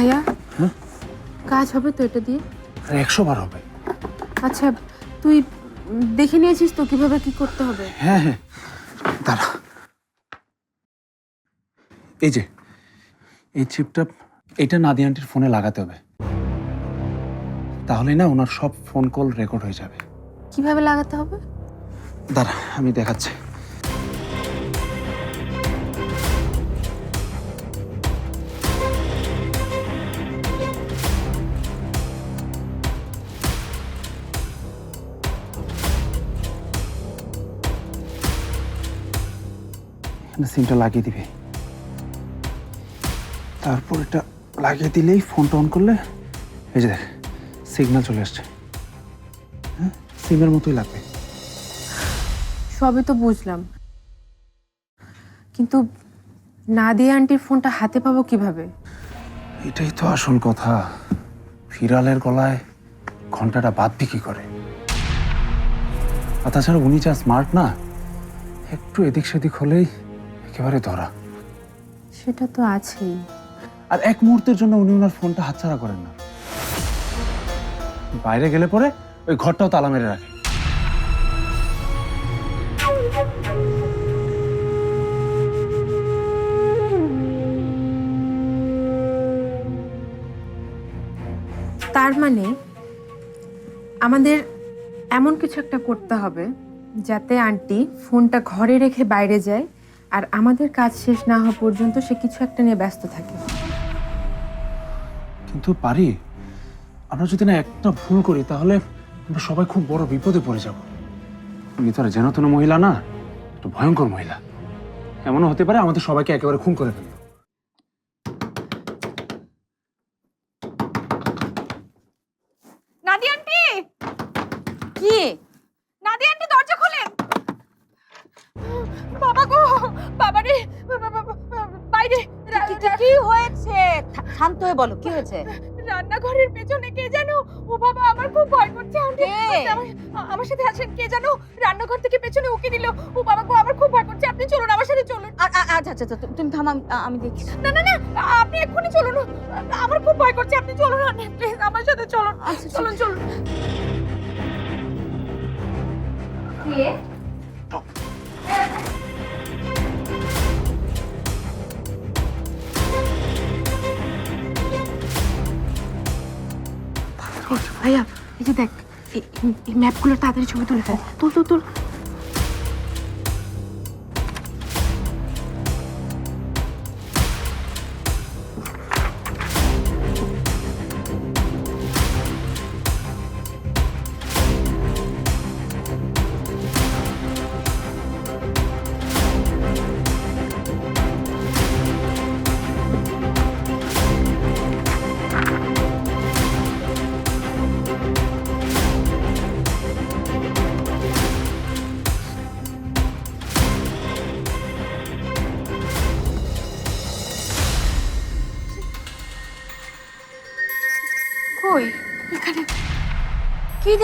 ভাইয়া? হ্যাঁ? কাজ হবে তো এটা দিয়ে? আর একশো বার হবে। আচ্ছা তুই দেখে নিয়েছিস তো কীভাবে কি করতে হবে? হ্যাঁ হ্যাঁ। দাঁড়া। এই যে এই চিপটা এটা নাদি আন্টির ফোনে লাগাতে হবে। তাহলে না ওনার সব ফোন কল রেকর্ড হয়ে যাবে। কীভাবে লাগাতে হবে? দাঁড়া আমি দেখাচ্ছি। এখানে সিমটা লাগিয়ে দিবে। তারপর এটা লাগিয়ে দিলেই ফোনটা অন করলে এই যে দেখ সিগন্যাল চলে আসছে। হ্যাঁ? সিমের মতোই লাগবে। সবই তো বুঝলাম। কিন্তু নাদিয়া আন্টির ফোনটা হাতে পাবো কীভাবে? এটাই তো আসল কথা। ফিরালের গলায় ঘন্টাটা বাঁধবি কি করে? আর তাছাড়া উনি যা স্মার্ট না একটু এদিক সেদিক হলেই একেবারে ধরা। সেটা তো আছেই। আর এক মুহূর্তের জন্য উনি ওনার ফোনটা হাতছাড়া করেন না। বাইরে গেলে পরে ওই ঘরটাও তালা মেরে রাখে। তার মানে আমাদের এমন কিছু একটা করতে হবে যাতে আন্টি ফোনটা ঘরে রেখে বাইরে যায় আর আমাদের কাজ শেষ না হওয়া পর্যন্ত সে কিছু একটা নিয়ে ব্যস্ত থাকে। কিন্তু পারি আমরা যদি না একটা ভুল করি তাহলে আমরা সবাই খুব বড় বিপদে পড়ে যাব। উনি তো আর যেন তেন মহিলা না একটু ভয়ঙ্কর মহিলা। এমনও হতে পারে আমাদের সবাইকে একেবারে খুন করে ফেলবে নাদি আন্টি! কি? বাবা রে বা- বা- বা- বাইরে কি- কি- কি হয়েছে? শান্ত হয়ে বলো কি হয়েছে? রান্নাঘরের পেছনে কে জানো ও বাবা আমার খুব ভয় করছে আন্টি কে? আমার আমার সাথে আছেন কে জানো রান্নাঘর থেকে পেছনে উকি দিল ও বাবা গো আমার খুব ভয় করছে আপনি চলুন আমার সাথে চলুন। আচ্ছা আচ্ছা আচ্ছা, তুমি থামো আমি- দেখছি। না না না আপনি এক্ষুনি চলুন আমার খুব ভয় করছে আপনি চলুন প্লিজ আমার সাথে চলুন আচ্ছা, চলুন চলুন। এই, ভাইয়া এই যে দেখ এই- ম্যাপগুলোর তাড়াতাড়ি ছবি তুলে ফেল। তুল তুল তুল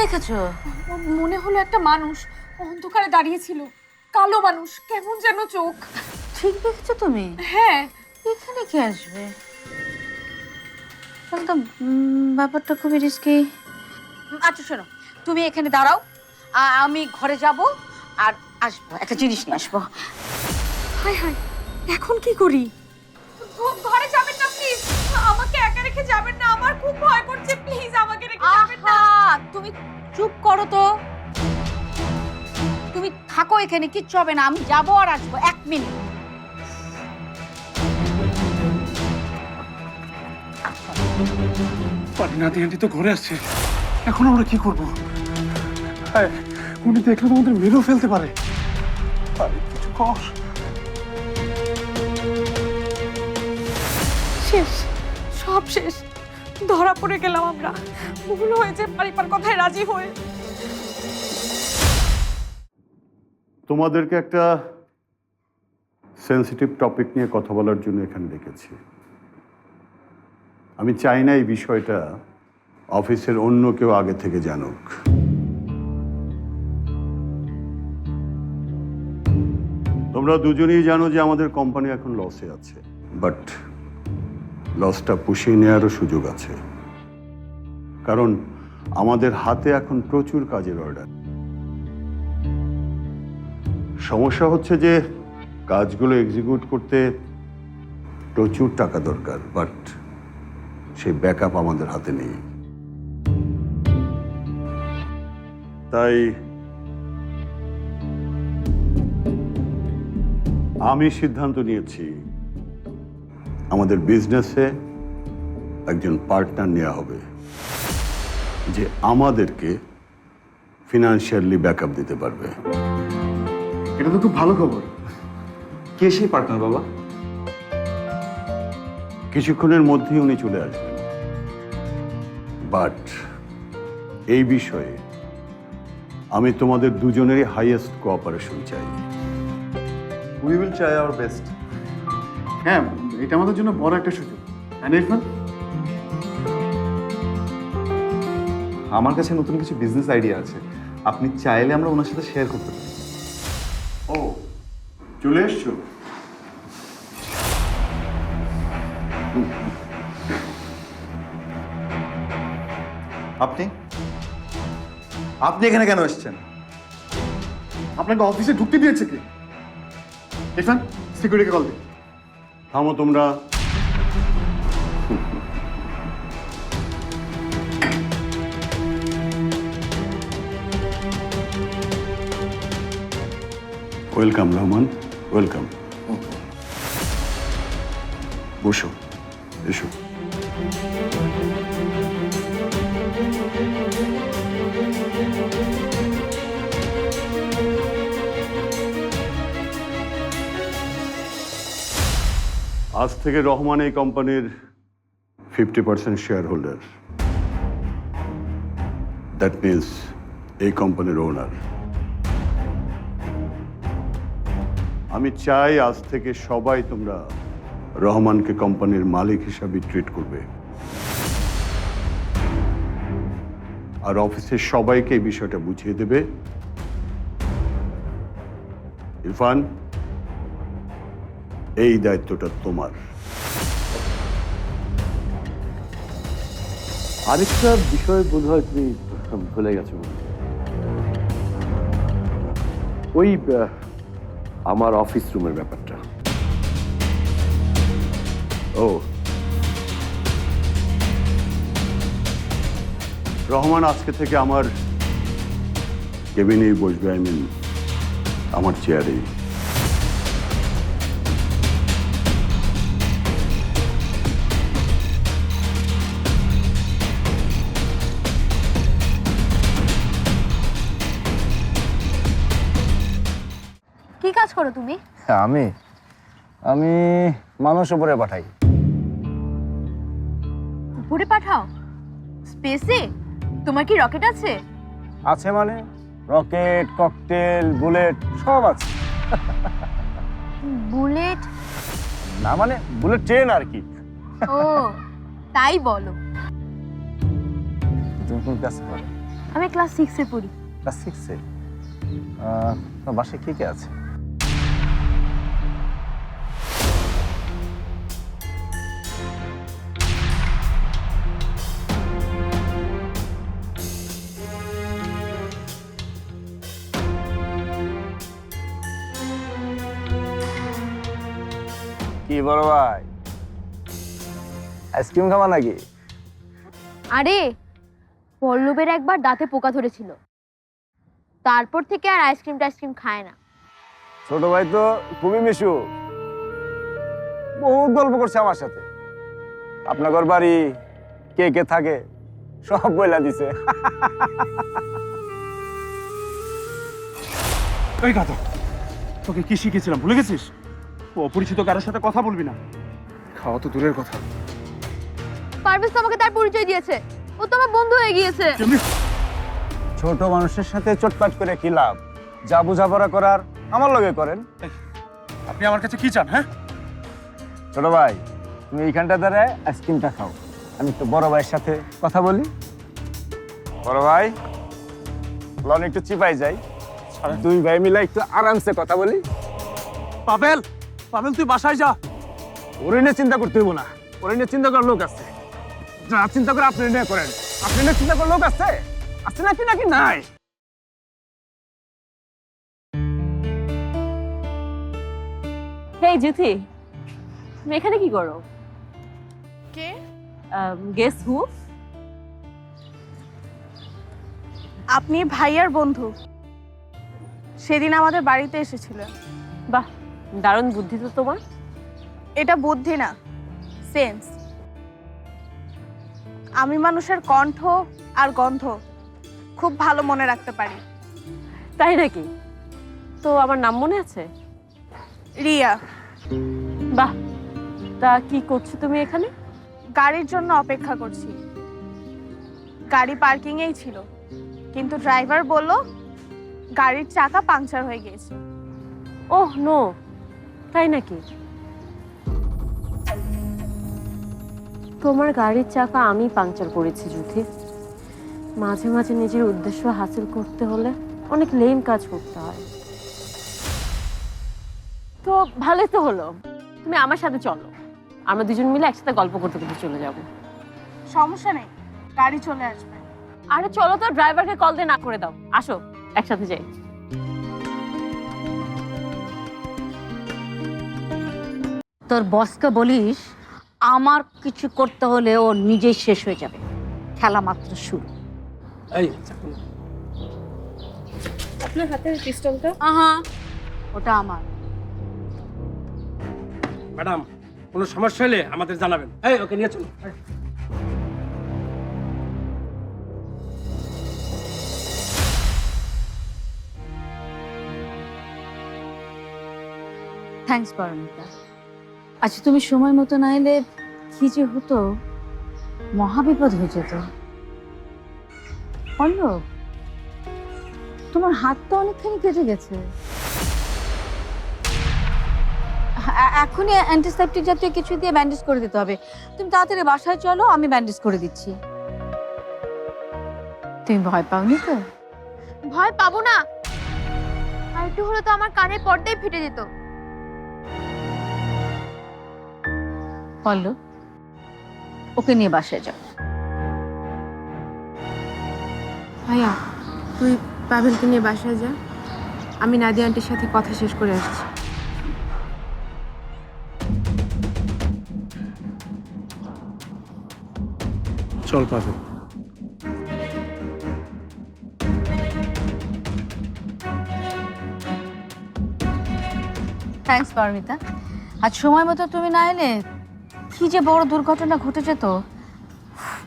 দেখেছ? মনে হলো একটা মানুষ অন্ধকারে দাঁড়িয়ে ছিল। কালো মানুষ কেমন যেন চোখ। ঠিক দেখেছ তুমি? হ্যাঁ। এখানে কি আসবে? তো ব্যাপারটা খুবই রিস্কি আচ্ছা শোনো। তুমি এখানে দাঁড়াও। আমি ঘরে যাব আর আসব। একটা জিনিস নিয়ে আসব। হাই হাই এখন কি করি? ঘরে যাবেন রেখে যাবেন না আমার খুব ভয় করছে প্লিজ আমাকে রেখে যাবেন না। তুমি চুপ করো তো। তুমি থাকো এখানে কিচ্ছু হবে না আমি যাব আর আসব এক মিনিট। পারি নাতি আন্টি তো ঘরে আসছে এখন আমরা কি করব? হ্যাঁ, উনি দেখলে তো আমাদের মেরেও ফেলতে পারে। পারি, কিছু কর। শেষ। সব শেষ। ধরা পড়ে গেলাম আমরা। ভুল হয়েছে পারিবার কথায় রাজি হয়ে। তোমাদেরকে একটা সেন্সিটিভ টপিক নিয়ে কথা বলার জন্য এখানে ডেকেছি। আমি চাই না এই বিষয়টা অফিসের অন্য কেউ আগে থেকে জানুক। তোমরা দুজনেই জানো যে আমাদের কোম্পানি এখন লসে আছে। বাট লসটা পুষিয়ে নেওয়ারও সুযোগ আছে। কারণ আমাদের হাতে এখন প্রচুর কাজের অর্ডার সমস্যা হচ্ছে যে কাজগুলো এক্সিকিউট করতে প্রচুর টাকা দরকার বাট সেই ব্যাকআপ আমাদের হাতে নেই। তাই আমি সিদ্ধান্ত নিয়েছি আমাদের বিজনেসে একজন পার্টনার নেওয়া হবে যে আমাদেরকে ফিনান্সিয়ালি ব্যাকআপ দিতে পারবে। এটা তো খুব ভালো খবর। কে সেই পার্টনার বাবা? কিছুক্ষণের মধ্যেই উনি চলে আসবেন। বাট এই বিষয়ে আমি তোমাদের দুজনেরই হাইয়েস্ট কোঅপারেশন চাই। We will try our best হ্যাঁ এটা আমাদের জন্য বড় একটা সুযোগ। হ্যাঁ আমার কাছে নতুন কিছু বিজনেস আইডিয়া আছে। আপনি চাইলে আমরা ওনার সাথে শেয়ার করতে পারি। ও, চলে এসছো? আপনি? আপনি এখানে কেন এসছেন? আপনাকে অফিসে ঢুকতে দিয়েছে কি? ইরফান সিকিউরিটিকে কল দিন। থামো তোমরা। ওয়েলকাম রহমান। ওয়েলকাম। বসো এসো। আজ থেকে রহমান এই কোম্পানির fifty percent share holder that means এই কোম্পানির ওনার আমি চাই আজ থেকে সবাই তোমরা রহমানকে কোম্পানির মালিক হিসাবে ট্রিট করবে। আর অফিসের সবাইকে এই বিষয়টা বুঝিয়ে দেবে। ইরফান এই দায়িত্বটা তোমার। আরেকটা বিষয় বোধ হয় তুমি ভুলে গেছো। ওই আমার অফিস রুমের ব্যাপারটা। ও। রহমান আজকে থেকে আমার কেবিনেই বসবে আই মিন আমার চেয়ারেই। করো তুমি। হ্যাঁ, আমি? আমি মানুষ উপরে পাঠাই। উপরে পাঠাও? স্পেসে তোমার কি রকেট আছে? আছে মানে? রকেট ককটেল বুলেট সব আছে। বুলেট না মানে বুলেট ট্রেন আর কি। ও তাই বলো। তুমি কোন ক্লাসে পড়ো? আমি ক্লাস সিক্সে পড়ি। ক্লাস সিক্সে তোমার বাসায় কে কে আছে? বড় ভাই। আইসক্রিম খাবা নাকি? আরে পল্লবের একবার দাঁতে পোকা ধরেছিল। তারপর থেকে আর আইসক্রিম টাইসক্রিম খায় না। ছোট ভাই তো খুবই মিশু। বহুত গল্প করছে আমার সাথে। আপনার বাড়ি কে কে থাকে সব বইলা দিছে। এই গাধা তোকে কি শিখেছিলাম ভুলে গেছিস? অপরিচিত কারোর সাথে কথা বলবি না। খাওয়া তো দূরের কথা। পারভেজ তো আমাকে তার পরিচয় দিয়েছে। ও তো আমার বন্ধু হয়ে গিয়েছে। ছোট মানুষের সাথে চটপাট করে কি লাভ? যা বোঝাপড়া করার আমার লগে করেন। আপনি আমার কাছে কি চান হ্যাঁ? ছোট ভাই তুমি এইখানটা দাঁড়ায় আইসক্রিমটা খাও। আমি একটু বড় ভাইয়ের সাথে কথা বলি। বড় ভাই লন একটু চিপাই যাই। দুই ভাই মিলে একটু আরামসে কথা বলি। পাবেল! পাবেল তুই বাসায় যা। ওরে নিয়ে চিন্তা করতে হইব না। ওরে নিয়ে চিন্তা করার লোক আছে। যা চিন্তা করে আপনি নিয়ে করেন। আপনি নিয়ে চিন্তা করার লোক আছে? আছে নাকি নাকি নাই? হেই জুথি তুমি এখানে কি করো? কে? গেস হু আপনি ভাইয়ার বন্ধু। সেদিন আমাদের বাড়িতে এসেছিলেন বাহ। দারুণ বুদ্ধি তো তোমার? এটা বুদ্ধি না সেন্স আমি মানুষের কণ্ঠ আর গন্ধ খুব ভালো মনে রাখতে পারি। তাই নাকি? তো আমার নাম মনে আছে? রিয়া। বাহ তা কি করছ তুমি এখানে? গাড়ির জন্য অপেক্ষা করছি। গাড়ি পার্কিংয়েই ছিল কিন্তু ড্রাইভার বলল গাড়ির চাকা পাংচার হয়ে গিয়েছে। Oh no. তাই নাকি? তোমার গাড়ির চাকা আমি পাংচার করেছি জুথি। মাঝে মাঝে নিজের উদ্দেশ্য হাসিল করতে হলে অনেক লেম কাজ করতে হয়। তো ভালোই তো হলো। তুমি আমার সাথে চলো। আমরা দুজন মিলে একসাথে গল্প করতে করতে চলে যাব। সমস্যা নেই। গাড়ি চলে আসবে। আরে চলো তো ড্রাইভারকে কল দিয়ে না করে দাও। আসো একসাথে যাই। তোর বসকে বলিস আমার কিছু করতে হলে ও নিজেই শেষ হয়ে যাবে। খেলা মাত্র শুরু। এই আপনার হাতের পিস্টলটা আহা ওটা আমার। ম্যাডাম কোনো সমস্যা হলে আমাদের জানাবেন। এই ওকে নিয়ে চলো থ্যাঙ্কস পারমিতা আচ্ছা তুমি সময় মতো না এলে কি যে হতো? মহাবিপদ হয়ে যেত। পল্লব তোমার হাত তো অনেকখানি কেটে গেছে। এখনই অ্যান্টিসেপটিক জাতীয় কিছু দিয়ে ব্যান্ডেজ করে দিতে হবে। তুমি তাড়াতাড়ি বাসায় চলো, আমি ব্যান্ডেজ করে দিচ্ছি। তুমি ভয় পাওনি তো? ভয় পাবো না। আর একটু হলে তো আমার কানের পর্দাই ফেটে যেত। পল্লব ওকে নিয়ে বাসায় যাও। ভাইয়া তুই পাভেলকে নিয়ে বাসায় যা। আমি নাদিয়া আন্টির সাথে কথা শেষ করে আসছি। চল পাবে থ্যাঙ্কস পারমিতা। আজ সময় মতো তুমি না এলে কি যে বড় দুর্ঘটনা ঘটে যেত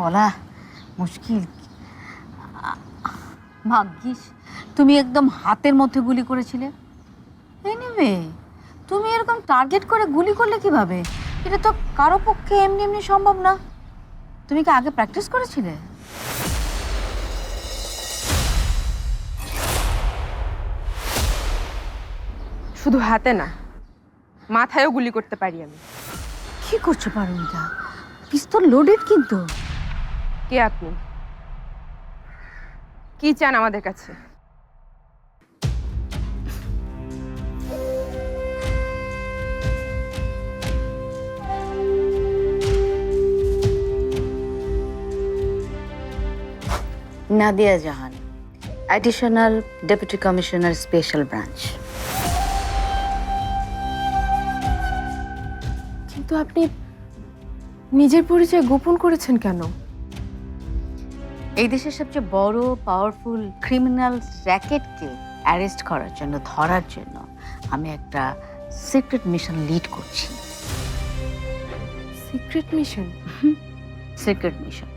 বলা মুশকিল। ভাগ্যিস, তুমি একদম হাতের মধ্যে গুলি করেছিলে। এনিওয়ে তুমি এরকম টার্গেট করে গুলি করলে কীভাবে? এটা তো কারও পক্ষে এমনি এমনি সম্ভব না। তুমি কি আগে প্র্যাকটিস করেছিলে? শুধু হাতে না, মাথায়ও গুলি করতে পারি আমি। কি করছ পারমিতা? পিস্তল লোডেড কিন্তু। কে আপনি? কি চান আমাদের কাছে? Nadia Jahan additional deputy commissioner special branch কিন্তু আপনি নিজের পরিচয় গোপন করেছেন কেন? এই দেশের সবচেয়ে বড় পাওয়ারফুল ক্রিমিনাল র্যাকেটকে অ্যারেস্ট করার জন্য ধরার জন্য আমি একটা সিক্রেট মিশন লিড করছি। সিক্রেট মিশন সিক্রেট মিশন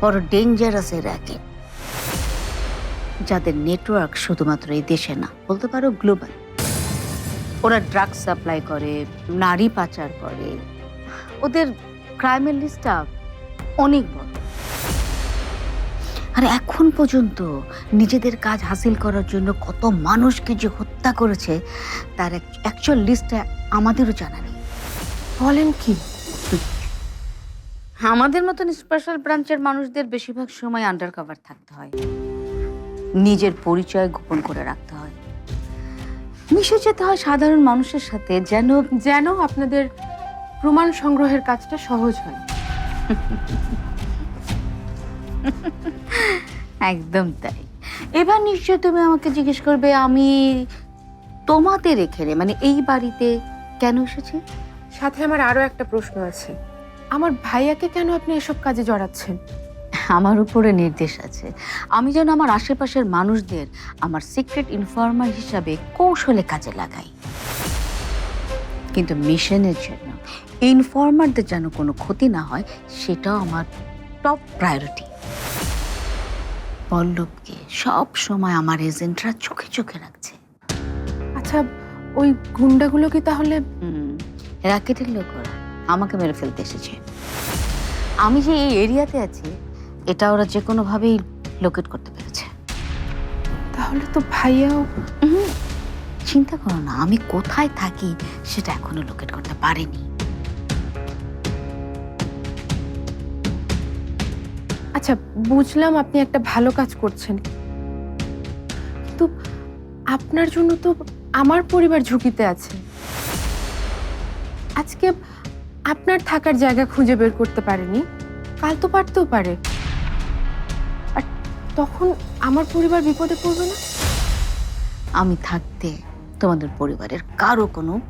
বড় ডেঞ্জারাস এই র্যাকেট যাদের নেটওয়ার্ক শুধুমাত্র এই দেশে না বলতে পারো গ্লোবাল ওরা ড্রাগ সাপ্লাই করে, নারী পাচার করে। ওদের ক্রাইমের লিস্টটা অনেক বড়। আর এখন পর্যন্ত নিজেদের কাজ হাসিল করার জন্য কত মানুষকে যে হত্যা করেছে, তার অ্যাকচুয়াল লিস্টটা আমাদেরও জানা নেই। বলেন কি? আমাদের মতন স্পেশাল ব্রাঞ্চের মানুষদের বেশিরভাগ সময় আন্ডার কভার থাকতে হয়। নিজের পরিচয় গোপন করে রাখতে হয়। মিশে যেতে হয় সাধারণ মানুষের সাথে, যেন যেন আপনাদের প্রমাণ সংগ্রহের কাজটা সহজ হয়। একদম তাই। এবার নিশ্চয় তুমি আমাকে জিজ্ঞেস করবে, আমি তোমাদের এখানে মানে এই বাড়িতে কেন এসেছি? সাথে আমার আরও একটা প্রশ্ন আছে। আমার ভাইয়াকে কেন আপনি এসব কাজে জড়াচ্ছেন? আমার উপরে নির্দেশ আছে। আমি যেন আমার আশেপাশের মানুষদের আমার সিক্রেট ইনফর্মার হিসাবে কৌশলে কাজে লাগাই। কিন্তু মিশনের জন্য ইনফর্মারদের যেন কোনো ক্ষতি না হয় সেটাও আমার টপ প্রায়োরিটি পল্লবকে সব সময় আমার এজেন্টরা চোখে চোখে রাখছে। আচ্ছা ওই গুন্ডাগুলো কি তাহলে? হুম, র্যাকেটের লোক ওরা। আমাকে মেরে ফেলতে এসেছে। আমি যে এই এরিয়াতে আছি এটা ওরা যে কোনোভাবেই লোকেট করতে পেরেছে। তাহলে তো ভাইয়াও চিন্তা করো না আমি কোথায় থাকি সেটা এখনও লোকেট করতে পারিনি। আচ্ছা বুঝলাম আপনি একটা ভালো কাজ করছেন। কিন্তু আপনার জন্য তো আমার পরিবার ঝুঁকিতে আছে। আজকে আপনার থাকার জায়গা খুঁজে বের করতে পারেনি কাল তো পারতেও পারে। তখন আমার পরিবার বিপদে পড়বে না? আমি থাকতে তোমাদের পরিবারের কারও কোনো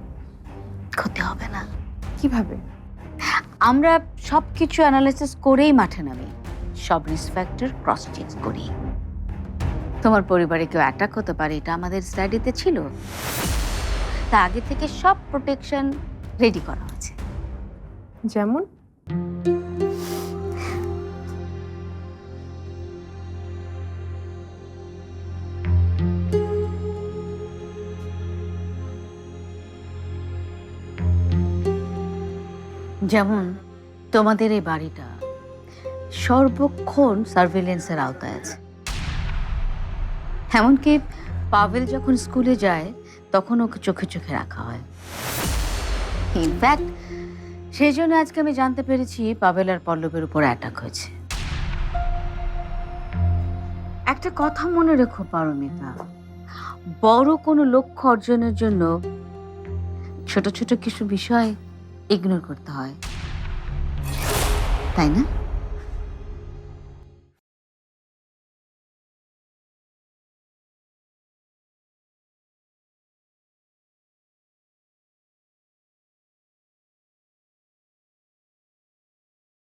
ক্ষতি হবে না। কীভাবে? আমরা সব কিছু অ্যানালাইসিস করেই মাঠে নামি। সব রিস্ক ফ্যাক্টর ক্রস চেক করি। তোমার পরিবারে কেউ অ্যাটাক হতে পারে এটা আমাদের স্টাডিতে ছিল। তা আগে থেকে সব প্রোটেকশন রেডি করা হয়েছে। যেমন? যেমন তোমাদের এই বাড়িটা সর্বক্ষণ সার্ভেলেন্সের আওতায় আছে। এমনকি পাভেল যখন স্কুলে যায় তখন ওকে চোখে চোখে রাখা হয়। ইনফ্যাক্ট সেই জন্য আজকে আমি জানতে পেরেছি পাভেল আর পল্লবের উপর অ্যাটাক হয়েছে। একটা কথা মনে রেখো পারমিতা, বড় কোনো লক্ষ্য অর্জনের জন্য ছোট ছোট কিছু বিষয় ইগনোর করতে হয়। তাই না?